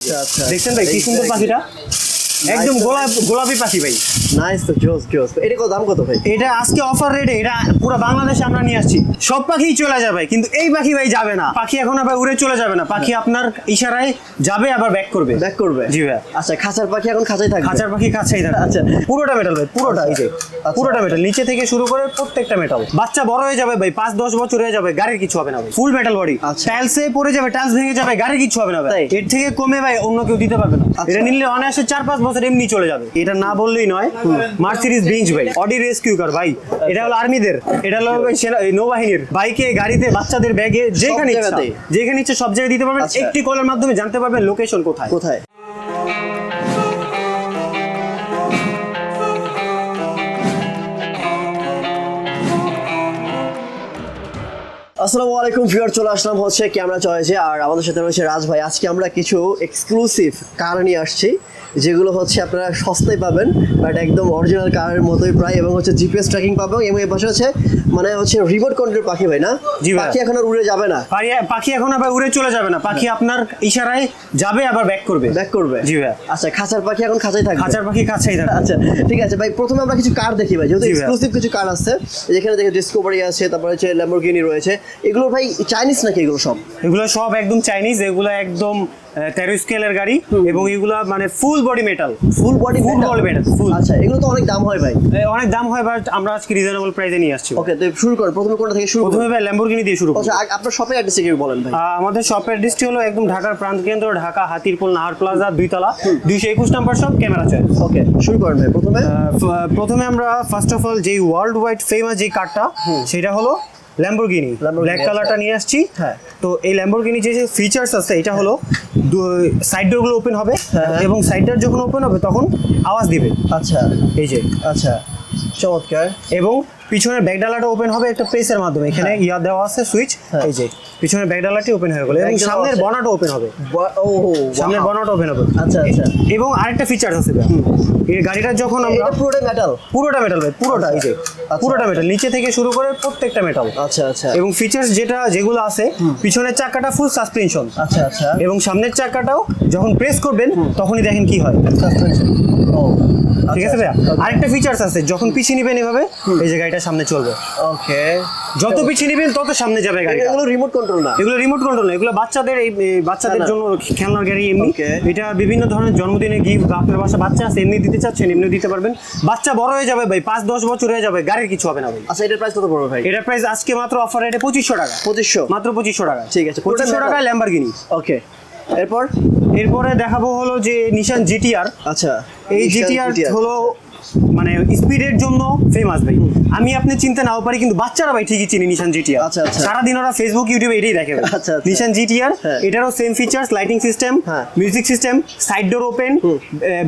আচ্ছা আচ্ছা। দেখছেন ভাই কি সুন্দর পাখিটা? একদম গোলাপ গোলাপি পাখি ভাই। নাইস তো জোস জোস। এটা কত দাম কত ভাই? এটা আজকে অফার রেটে এটা পুরো বাংলাদেশে আমরা নিয়ে আসছি। সব পাখিই চলে যাবে কিন্তু এই পাখি ভাই যাবে না। পাখি এখন আবার উড়ে চলে যাবে না। পাখি আপনার ইশারায় যাবে আবার ব্যাক করবে। ব্যাক করবে? জি ভাই। আচ্ছা খাঁচার পাখি এখন খাঁচাই থাকবে? খাঁচার পাখি কাছেই থাকে আচ্ছা। পুরোটা মেটাল ভাই পুরোটা এই যে আচ্ছা। পুরোটা মেটাল নিচে থেকে শুরু করে প্রত্যেকটা মেটাল বাচ্চা বড় হয়ে যাবে ভাই পাঁচ দশ বছর হয়ে যাবে গাড়ির কিছু হবে না ভাই। ফুল মেটাল বডি আচ্ছা। টাইলসে পড়ে যাবে টাইলস ভেঙে যাবে গাড়ির কিছু হবে না ভাই। এর থেকে কমে ভাই অন্য কেউ দিতে পারবে না। আচ্ছা। এটা নিলে অনায়াসে চার পাঁচ বছর এমনি চলে যাবে। এটা না বললেই নয় মার্সিডিজ বেঞ্চ ভাই। অডি রেস্কিউ কার ভাই। এটা হলো আর্মিদের। এটা হলো নৌবাহিনীর। বাইকে গাড়িতে বাচ্চাদের ব্যাগে যেখানে ইচ্ছা। যেখানে ইচ্ছে সব জায়গায় দিতে পারবেন। আচ্ছা। একটি কলের মাধ্যমে জানতে পারবেন লোকেশন কোথায়। কোথায়? আসসালামু আলাইকুম ভিউয়ার চলে আসলাম হচ্ছে ক্যামেরা চয়েছে আর আমাদের সাথে রয়েছে রাজ ভাই। আজকে আমরা কিছু এক্সক্লুসিভ কার নিয়ে আসছি যেগুলো হচ্ছে আপনারা সস্তায় পাবেন বাট একদম অরিজিনাল কারের মতোই প্রায় এবং হচ্ছে জিপিএস ট্র্যাকিং পাবেন এবং এই পাশে হচ্ছে মানে হচ্ছে রিমোট কন্ট্রোল পাখি ভাই না? পাখি এখন আর উড়ে যাবে না। পাখি- এখন আবার উড়ে চলে যাবে না। পাখি আপনার ইশারায় যাবে আবার ব্যাক করবে। ব্যাক করবে। জি ভাই। আচ্ছা খাঁচার পাখি এখন খাঁচাই থাকবে? খাঁচার পাখি কাছেই থাকে আচ্ছা ঠিক আছে ভাই প্রথমে আমরা কিছু কার দেখি ভাই যেহেতু এক্সক্লুসিভ কিছু কার আছে যেখানে দেখে ডিসকভারি আছে তারপরে হচ্ছে ল্যাম্বরগিনি রয়েছে। এগুলো ভাই চাইনিজ নাকি এগুলো সব? এগুলো সব একদম চাইনিজ এগুলো একদম তেরো স্কেলের গাড়ি এবং এগুলো মানে full body metal full body full body metal full আচ্ছা এগুলো তো অনেক দাম হয় ভাই। অনেক দাম হয় বাট আমরা আজকে রিজনেবল প্রাইসে নিয়ে আসছি। ওকে তো শুরু করুন প্রথমে কোনটা থেকে শুরু প্রথমে ভাই ল্যাম্বরগিনি দিয়ে শুরু করব। আচ্ছা আপনার শপের অ্যাড্রেস কি বলেন ভাই? আমাদের শপের ডিস্ট্রি হলো একদম ঢাকার প্রান্ত কেন্দ্র ঢাকা হাতিরপুল নাহার প্লাজা দুইতলা দুইশো একুশ নাম্বার সব ক্যামেরা চয়েস ওকে শুরু করেন ভাই প্রথমে। প্রথমে আমরা ফার্স্ট অফ অল যেই ওয়ার্ল্ড ওয়াইড ফেমাস যে কারটা সেটা হলো ল্যাম্বরগিনি ব্ল্যাক কালারটা নিয়ে আসছি। হ্যাঁ। তো এই ল্যাম্বরগিনি যে যে ফিচার্স আছে এটা হলো সাইড ডোরগুলো ওপেন হবে হ্যাঁ। এবং সাইডটার যখন ওপেন হবে তখন আওয়াজ দিবে। আচ্ছা। এই যে। আচ্ছা। চমৎকার। এবং পিছনের ব্যাকডালাটা ওপেন হবে একটা প্রেসের মাধ্যমে। এখানে ইয়া দেওয়া আছে সুইচ হ্যাঁ। এই যে পিছনের ব্যাকডালাটি ওপেন হয়ে গেল। এবং সামনের। বনাটা ওপেন হবে। সামনের। বনাটা ওপেন হবে। আচ্ছা আচ্ছা। এবং আরেকটা ফিচার আছে। এই গাড়িটা যখন আমরা এটা পুরোটাই মেটাল পুরোটা মেটাল ভাই পুরোটা এই যে আচ্ছা। পুরোটা মেটাল নিচে থেকে শুরু করে প্রত্যেকটা মেটাল আচ্ছা আচ্ছা। এবং ফিচার্স যেটা যেগুলো আছে পিছনের চাকাটা ফুল সাসপেনশন আচ্ছা আচ্ছা। এবং সামনের চাকাটাও যখন প্রেস করবেন তখনই দেখেন কি হয়। সাসপেনশন ও। ঠিক আছে ভাইয়া? আরেকটা ফিচার্স আছে যখন পিছিয়ে নেবেন এভাবে এই যে গাড়িটা সামনে চলবে। ওকে। যত পিছিয়ে নেবেন তত সামনে যাবে গাড়িটা। এগুলো রিমোট কন্ট্রোল না? এগুলো রিমোট কন্ট্রোল না এগুলো বাচ্চাদের এই বাচ্চাদের জন্য খেলনার গাড়ি এমনি। এটা বিভিন্ন ধরনের জন্মদিনে গিফট বা আপনার বাসা বাচ্চা আছে এমনি দিতে চাচ্ছেন এমনি দিতে পারবেন। বাচ্চা বড় হয়ে যাবে ভাই পাঁচ দশ বছর হয়ে যাবে গাড়ির কিছু হবে না ভাই। আচ্ছা এটার প্রাইস কত পড়বে ভাই? এটার প্রাইস আজকে মাত্র অফার রেটে পঁচিশশো টাকা। পঁচিশশো? মাত্র পঁচিশশো টাকা। ঠিক আছে, পঁচিশশো? টাকায় ল্যাম্বারগিনি ওকে। এরপর? এরপরে দেখাবো হলো যে নিশান জিটিআর আচ্ছা এই জিটিআর হলো মানে স্পিডের জন্য ফেমাস ভাই আমি আপনি চিনতে নাও পারি কিন্তু বাচ্চারা ভাই ঠিকই চিনি নিশান জিটিআর আচ্ছা, আচ্ছা। সারাদিন ওরা ফেসবুক ইউটিউবে এটাই দেখে। আচ্ছা, আচ্ছা। নিশান জিটিআর হ্যাঁ। এটারও সেম ফিচার্স লাইটিং সিস্টেম হ্যাঁ। Music system side door open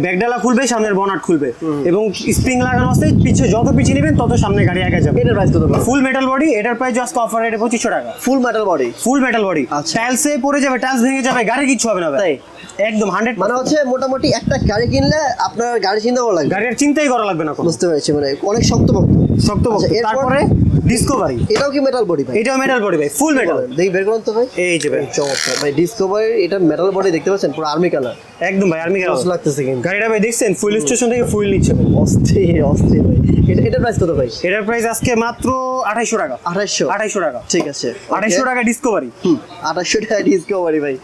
ব্যাকডালা খুলবে সামনের বনাট খুলবে এবং স্প্রিং লাগানো আছে পিছে যত পিছিয়ে নেবেন তত সামনে গাড়ি আগে যাবে এটার প্রাইস কত ফুল মেটাল বডি এটার প্রাইস জাস্ট অফার রেটে পঁচিশশো টাকা full metal body full metal body আচ্ছা। টাইলসে পড়ে যাবে টাইলস ভেঙে যাবে গাড়ি কিচ্ছু হবে না ভাই তাই? একদম হান্ড্রেড মানে হচ্ছে মোটামুটি একটা গাড়ি কিনলে আপনার গাড়ি চিন্তা করা লাগবে গাড়ির চিন্তাই করা লাগবে না বুঝতে পেরেছি মানে অনেক শক্ত আচ্ছা, বক্ত। এরপর? তারপরে ডিসকভারি এটাও কি মেটাল বডি ভাই? এটাও মেটাল বডি ভাই ফুল মেটাল দেখি বের করুন তো ভাই। এই যে ভাই। চমৎকার। ভাই ডিসকভারি এটা মেটাল বডি দেখতে পাচ্ছেন? পুরো আর্মি কালার একদম ভাই আর্মি জোস লাগতেছে কিন্তু। গাড়িটা ভাই দেখছেন? ফুল স্টেশন থেকে ফুল নিচ্ছে। অস্থির অস্থির ভাই। এটা এটার প্রাইস কত ভাই? এটার প্রাইস আজকে মাত্র আঠাইশো টাকা। আঠাশশো আঠাইশো টাকা। ঠিক আছে। আঠাইশো টাকা ডিসকভারি আঠাশশো টাকা ডিসকভারি ভাই।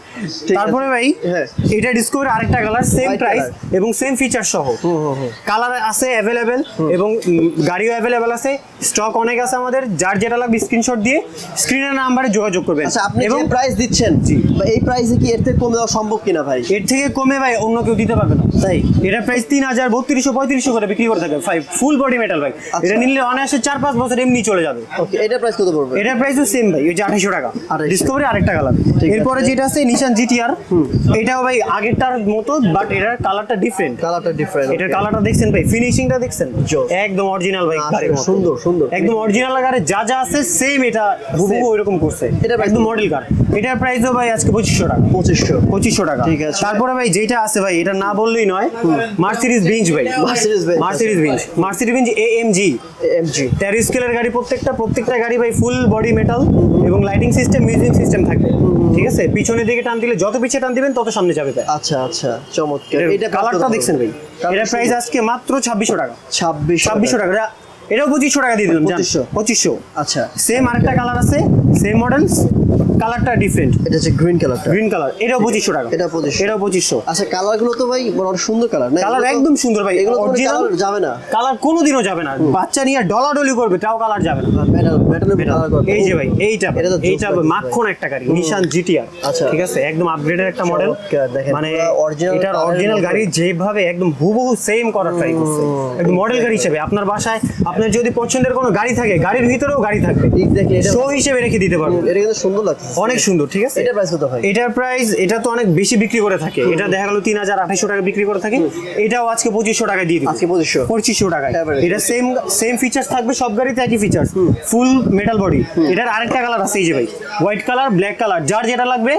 তারপরে ভাই হ্যাঁ। এটা ডিসকভারি আরেকটা কালার সেম প্রাইস এবং সেম ফিচার সহ। হুম হুম হুম। কালার আছে অ্যাভেলেবেল এবং গাড়িও অ্যাভেলেবেল আছে। স্টক অনেক আছে আমাদের যার যেটা লাগবে স্ক্রিনশট দিয়ে স্ক্রিনের নাম্বারে যোগাযোগ করবেন। আচ্ছা আপনি এবং প্রাইস দিচ্ছেন বা এই প্রাইসে কি এর থেকে কমে দেওয়া সম্ভব কিনা ভাই? এর থেকে কমে ভাই অন্য কেউ দিতে পারবে না। তাই? এটা প্রাইস তিন হাজার বত্রিশশো পঁয়ত্রিশশো করে বিক্রি করে থাকে ফাইভ ফুল বডি মেটাল ভাই। আচ্ছা। এটা নিলে অনায়াসে চার পাঁচ বছর এমনি চলে যাবে। ওকে এটার প্রাইস কত পড়বে? এটার প্রাইসও সেম ভাই ওই যে আঠাইশো টাকা। 2800 ডিসকভারি আরেকটা কালার এরপরে যেটা আছে নিশান জিটিআর এটাও ভাই আগেরটার মতো বাট এটার কালারটা ডিফারেন্ট কালারটা ডিফারেন্ট এটার কালারটা দেখছেন ভাই ফিনিশিংটা দেখছেন? একদম অরিজিনাল ভাই সুন্দর সুন্দর। একদম অরিজিনাল অরিজিনাল কারে যা যা আছে সেম এটা হুবহু ওইরকম করছে। এটা এটা একদম মডেল কার এটার প্রাইসও ভাই আজকে পঁচিশশো টাকা। পঁচিশশো। পঁচিশশো টাকা। ঠিক আছে। তারপরে ভাই যেটা আছে ভাই এটা না বললেই নয় মার্সিডিজ বেঞ্চ ভাই। মার্সিডিজ বেঞ্চ মার্সিডিজ বেঞ্চ স্কেলের গাড়ি প্রত্যেকটা প্রত্যেকটা গাড়ি ভাই ফুল বডি মেটাল এবং লাইটিং সিস্টেম মিউজিক সিস্টেম থাকবে। ঠিক আছে? পিছনের দিকে টান দিলে যত পিছিয়ে টান দিবেন তত সামনে যাবে ভাই। আচ্ছা আচ্ছা। চমৎকার। এটা কালারটা দেখছেন ভাই। এটার প্রাইস আজকে মাত্র ছাব্বিশশো টাকা। ছাব্বিশ ছাব্বিশশো টাকা। এটা- এটাও পঁচিশশো টাকা দিয়ে দিলাম। 2500 পঁচিশশো। আচ্ছা। সেম আরেকটা কালার আছে সেম মডেল কালারটা ডিফারেন্ট এটা হচ্ছে গ্রিন কালারটা গ্রিন কালার এটাও পঁচিশশো টাকা। এটা 2500 এটাও পঁচিশশো। আচ্ছা কালারগুলো তো ভাই অনেক সুন্দর কালার না? কালার একদম সুন্দর ভাই। এগুলো মানে অরিজিনাল যাবে না। কালার কোনোদিনও যাবে না। বাচ্চা নিয়ে ডলাডলি করবে তাও কালার যাবে না। মেটাল করবে এই যে ভাই এইটা এইটা মাখন একটা গাড়ি নিশান জিটিআর আচ্ছা। ঠিক আছে একদম আপগ্রেডের একটা মডেল দেখেন, মানে original এটার অরিজিনাল গাড়ি যেভাবে একদম হুবহু সেম করার ট্রাই করছে। একদম মডেল গাড়ি হিসেবে। আপনার বাসায় আপনার যদি পছন্দের কোনো গাড়ি থাকে গাড়ির ভিতরেও গাড়ি থাকবে। এটা- শো হিসেবে রেখে দিতে পারবেন। এটা কিন্তু সুন্দর লাগছে অনেক সুন্দর ঠিক আছে? এটা প্রাইস কত ভাই? এটার প্রাইস এটা তো অনেক বেশি বিক্রি করে থাকে। এটা দেখা গেল তিন হাজার আঠাইশো টাকা বিক্রি করে থাকে। এটাও আজকে পঁচিশশো টাকায় দিয়ে দিবে। আজকে পঁচিশশো। পঁচিশশো টাকায়। এটা সেম সেম ফিচার্স থাকবে সব গাড়িতে একই ফিচার্স ফুল মেটাল বডি এটার আরেকটা কালার আছে এই যে ভাই। হোয়াইট কালার ব্ল্যাক কালার যার যেটা লাগবে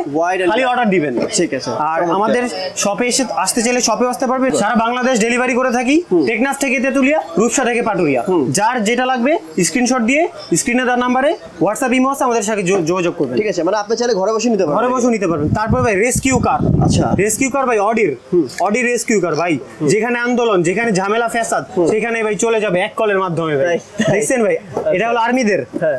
খালি অর্ডার দিবেন। ঠিক আছে। আর আমাদের শপে এসে আসতে চাইলে শপে আসতে পারবে। সারা বাংলাদেশ ডেলিভারি করে থাকি। টেকনাফ থেকে তেতুলিয়া রূপসা থেকে পাটুরিয়া। যার যেটা লাগবে স্ক্রিনশট দিয়ে স্ক্রিনে দেওয়ার নাম্বারে হোয়াটসঅ্যাপ ইমো আছে আমাদের সাথে যোগাযোগ করবেন। ঠিক আছে। মানে আপনি চাইলে ঘরে বসে নিতে ঘরে পারবেন বসে নিতে পারবেন। তারপর ভাই রেস্কিউ কার আচ্ছা। রেস্কিউ কার ভাই অডির অডি রেস্কিউ কার ভাই। যেখানে আন্দোলন যেখানে ঝামেলা ফ্যাসাদ সেখানে ভাই চলে যাবে এক কলের মাধ্যমে ভাই। দেখছেন ভাই? এটা হলো আর্মিদের হ্যাঁ।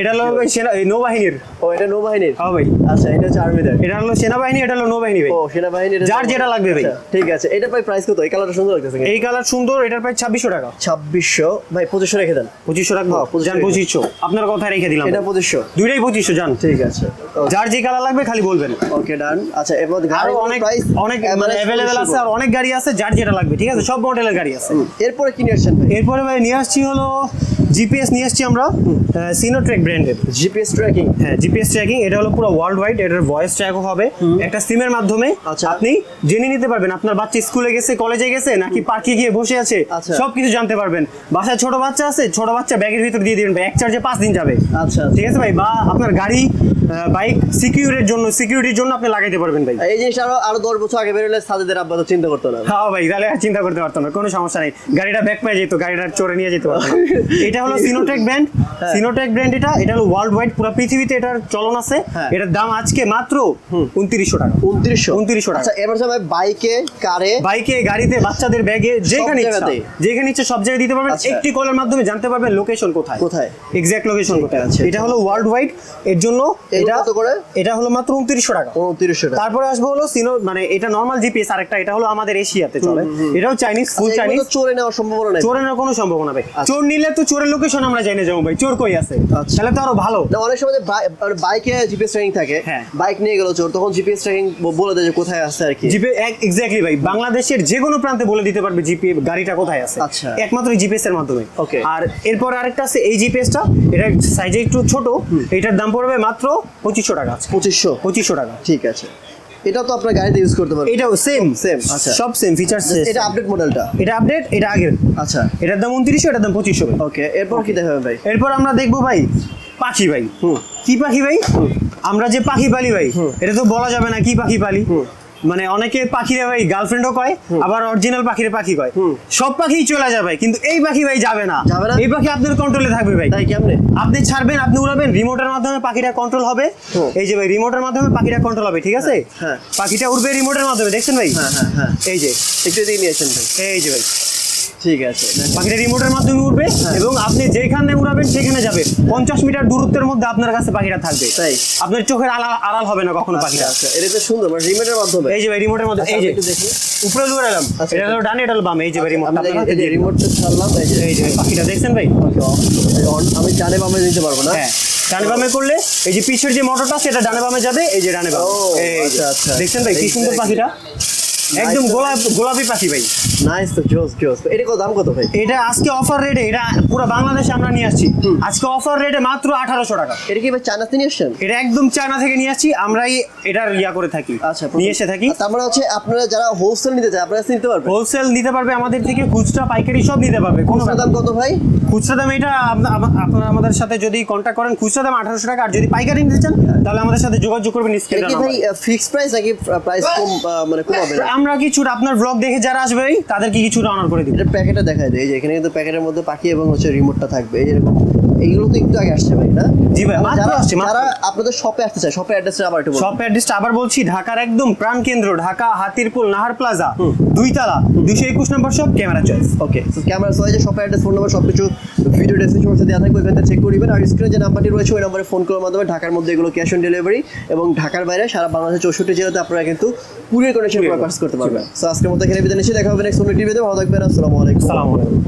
এটা হলো ভাই সেনা নৌবাহিনীর। ও এটা নৌবাহিনীর? হ্যাঁ ভাই। আচ্ছা এটা হচ্ছে আর্মিদের এটা হলো সেনাবাহিনী এটা হলো নৌবাহিনী ভাই। ও সেনাবাহিনীর যার যেটা লাগবে ভাই। আচ্ছা, ঠিক আছে। এটা ভাই প্রাইস কত? এই কালারটা সুন্দর লাগতেছে এই কালার সুন্দর এটার প্রায় ছাব্বিশশো টাকা। ছাব্বিশশো? ভাই পঁচিশশো রেখে দেন। পঁচিশশো টাকা হ্যাঁ, 2500 যান পঁচিশশো। আপনার কথায় রেখে দিলাম। এটা পঁচিশশো। দুইটাই পঁচিশশো যান। ঠিক আছে। যার যে কালার লাগবে খালি বলবেন। ওকে ডান। আচ্ছা এরপর আরও অনেক প্রাইস অনেক মানে অ্যাভেলেবেল আছে আর অনেক গাড়ি আছে যার যেটা লাগবে ঠিক আছে? সব মডেলের গাড়ি আছে। এরপরে কি নিয়ে আসছেন ভাই? এরপরে ভাই নিয়ে আসছি হলো জিপিএস নিয়ে এসেছি আমরা সিনোট্রেক ব্র্যান্ডের জিপিএস ট্র্যাকিং হ্যাঁ জিপিএস ট্র্যাকিং এটা হলো পুরো ওয়ার্ল্ড ওয়াইড এটার ভয়েস ট্র্যাকও হবে। একটা সিমের মাধ্যমে আচ্ছা। আপনি জেনে নিতে পারবেন আপনার বাচ্চা স্কুলে গেছে কলেজে গেছে নাকি পার্কে গিয়ে বসে আছে আচ্ছা। সব কিছু জানতে পারবেন। বাসায় ছোট বাচ্চা আছে ছোট বাচ্চা ব্যাগের ভিতর দিয়ে দিবেন এক চার্জে পাঁচ দিন যাবে। আচ্ছা। ঠিক আছে ভাই? বা আপনার গাড়ি বাইক সিকিউরিটির জন্য সিকিউরিটির জন্য আপনি লাগাইতে পারবেন ভাই। এই জিনিসটা আরও আরও দশ বছর আগে বেরোলে সাদেদের আব্বা তো চিন্তা করতো না। হ্যাঁ ভাই তাহলে আর চিন্তা করতে পারতাম না কোনো সমস্যা নেই। গাড়িটা ব্যাক পেয়ে যেত গাড়িটা চড়ে নিয়ে যেতে। পারতাম এটা হলো সিনোটেক ব্র্যান্ড। সিনোটেক ব্র্যান্ড এটা এটা হলো ওয়ার্ল্ড ওয়াইড পুরো পৃথিবীতে এটার চলন আছে। হ্যাঁ। এটার দাম আজকে মাত্র উনত্রিশশো টাকা। উনত্রিশশো? 2900 টাকা। আচ্ছা এবার ভাই বাইকে কারে? বাইকে গাড়িতে বাচ্চাদের ব্যাগে যেখানে ইচ্ছা। যেখানে ইচ্ছা সব জায়গায় দিতে পারবেন। আচ্ছা। একটি কলের মাধ্যমে জানতে পারবেন লোকেশন কোথায়। কোথায়? এক্সাক্ট লোকেশন কোথায়। আছে। এটা হলো ওয়ার্ল্ড ওয়াইড এর জন্য এটা কত করে? এটা হলো মাত্র উনত্রিশশো টাকা। উনত্রিশশো টাকা। তারপরে আসব হলো সিনো মানে এটা নর্মাল জিপিএস আরেকটা এটা হলো আমাদের এশিয়াতে চলে। এটাও চাইনিজ ফুল চাইনিজ চোরে নেওয়ার সম্ভাবনা নাই। চোরের কোনো সম্ভাবনা ভাই আচ্ছা। চোর নিলে তো চোরের লোকেশন আমরা জানি যাব ভাই। চোর কই আছে? আচ্ছা। তাহলে তো আরও ভালো। না অনেক সময় বাইকে জিপিএস ট্র্যাকিং থাকে হ্যাঁ। বাইক নিয়ে গেল চোর তখন জিপিএস ট্র্যাকিং বলে দেয় যে কোথায় আছে আর কি। জিপে এক্স্যাক্টলি ভাই। বাংলাদেশের যে কোনো প্রান্তে বলে দিতে পারবে জিপি গাড়িটা কোথায় আছে। আচ্ছা। একমাত্র জিপিএস এর মাধ্যমে। Okay. আর এরপর আরেকটা আছে এই জিপিএসটা এটা সাইজে একটু ছোট। এটার দাম পড়বে মাত্র পঁচিশশো টাকা পঁচিশশো? পঁচিশশো টাকা। ঠিক আছে। এটা তো আপনার গাড়িতে ইউজ করতে পারবেন। এটাও সেম সেম আচ্ছা। সব সেম ফিচার্স এটা আপডেট মডেলটা এটা আপডেট এটা আগের। আচ্ছা। এটার দাম উনত্রিশশো এটার দাম পঁচিশশো। ভাই ওকে এরপর কি দেখাবেন ভাই? এরপর আমরা দেখব ভাই পাখি ভাই। হুম। কি পাখি ভাই? আমরা যে পাখি পালি ভাই এটা তো বলা যাবে না কি পাখি পালি। মানে অনেকে পাখিরে ভাই গার্লফ্রেন্ডও কয় আবার অরিজিনাল পাখিরে পাখি কয়। সব পাখিই চলে যাবে কিন্তু এই পাখি ভাই যাবে না? এই পাখি আপনার কন্ট্রোলে থাকবে ভাই। তাই কেমনে? আপনি ছাড়বেন আপনি উড়াবেন রিমোটের মাধ্যমে পাখিটা কন্ট্রোল হবে। এই যে ভাই রিমোটের মাধ্যমে পাখিটা কন্ট্রোল হবে ঠিক আছে? হ্যাঁ। পাখিটা উড়বে রিমোটের মাধ্যমে দেখছেন ভাই? হ্যাঁ হ্যাঁ হ্যাঁ। এই যে। একটু দিয়ে নিয়েছেন ভাই। এই যে ভাই। ঠিক আছে। পাখিটা রিমোটের মাধ্যমে উঠবে হ্যাঁ। এবং আপনি যেখানে উড়াবেন সেখানে যাবে। পঞ্চাশ মিটার দূরত্বের মধ্যে আপনার কাছে পাখিটা থাকবে। তাই? আপনার চোখের আড়াল আড়াল হবে না কখনো আচ্ছা পাখিটা। আচ্ছা। এটা তো সুন্দর মানে রিমোটের মাধ্যমে। এই যে ভাই রিমোটের মধ্যে আচ্ছা, এই যে। দেখি। উপরে দূরে এলাম এটা হলো ডানে এটা হলো বামে। এই যে ভাই রিমোট এই যে রিমোটটা ছাড়লাম এই যে। এই যে পাখিটা দেখছেন ভাই? আমি ডানে বামে নিতে পারব না? হ্যাঁ ডানে বামে করলে এই যে পিছের যে মোটরটা সেটা ডানে বামে যাবে এই যে ডানে বামে। আচ্ছা, আচ্ছা। দেখছেন ভাই কি সুন্দর পাখিটা? একদম গোলাপ গোলাপি পাখি ভাই। নাইস তো জোস জোস। এটা কত দাম কত ভাই? এটা আজকে অফার রেটে এটা পুরো বাংলাদেশে আমরা নিয়ে আসছি। আজকে অফার রেটে মাত্র আঠারোশো টাকা। এটা কি ভাই চায়নাতে নিয়ে আসছেন? এটা একদম চায়না থেকে নিয়ে আসছি আমরাই এটার ইয়া করে থাকি। আচ্ছা নিয়ে এসে থাকি। তার মানে হচ্ছে আপনারা যারা হোলসেল নিতে চায় আপনারা নিতে পারবেন? হোলসেল নিতে পারবে আমাদের থেকে খুচরা পাইকারি সব নিতে পারবে কোনো দাম কত ভাই? খুচরা দাম এটা আপ- আপ- আপনারা আমাদের সাথে যদি কন্ট্যাক্ট করেন খুচরা দাম আঠারোশো টাকা আর যদি পাইকারি নিতে চান তাহলে আমাদের সাথে যোগাযোগ করবেন এটা স্ক্রিনে কি ভাই ফিক্স প্রাইস নাকি প্রাইস কম মানে কম হবে? আমরা কিছু আপনার ব্লগ দেখে যারা আসবে তাদেরকে কিছুটা অনার করে দিই এটা প্যাকেটে দেখা দেয়। এই যে এখানে কিন্তু প্যাকেটের মধ্যে পাখি এবং হচ্ছে রিমোটটা থাকবে। এই যেরকম এইগুলো তো একটু আগে আসছে ভাই না? জি ভাই, মাত্র যারা আসছে, যারা আপনাদের শপে আসতে চায় শপের অ্যাড্রেসটা আবার একটু বলুন। শপ অ্যাড্রেসটা আবার বলছি ঢাকার একদম প্রাণ কেন্দ্র ঢাকা হাতিরপুল নাহার প্লাজা দুইতলা দুইশো একুশ নম্বর shop camera choice okay camera যে শপের অ্যাড্রেস ফোন নাম্বার সব কিছু ভিডিও ডেসক্রিপশনে দেওয়া থাকবে ওইখান চেক করে নেবেন। আর স্ক্রিনে যে নাম্বারটি রয়েছে ওই নাম্বারে ফোন করার মাধ্যমে ঢাকার মধ্যে এগুলো ক্যাশ অন ডেলিভারি এবং ঢাকার বাইরে সারা বাংলাদেশের চৌষট্টি জেলাতে আপনারা কিন্তু কুরিয়ার কানেকশন করতে পারবেন। সো আজকের মধ্যে এখানে বিদায় নিচ্ছি দেখা হবে নেক্সট অন্য টিভিতে ভালো থাকবেন আসসালামু আলাইকুম। সালাম আলাইকুম।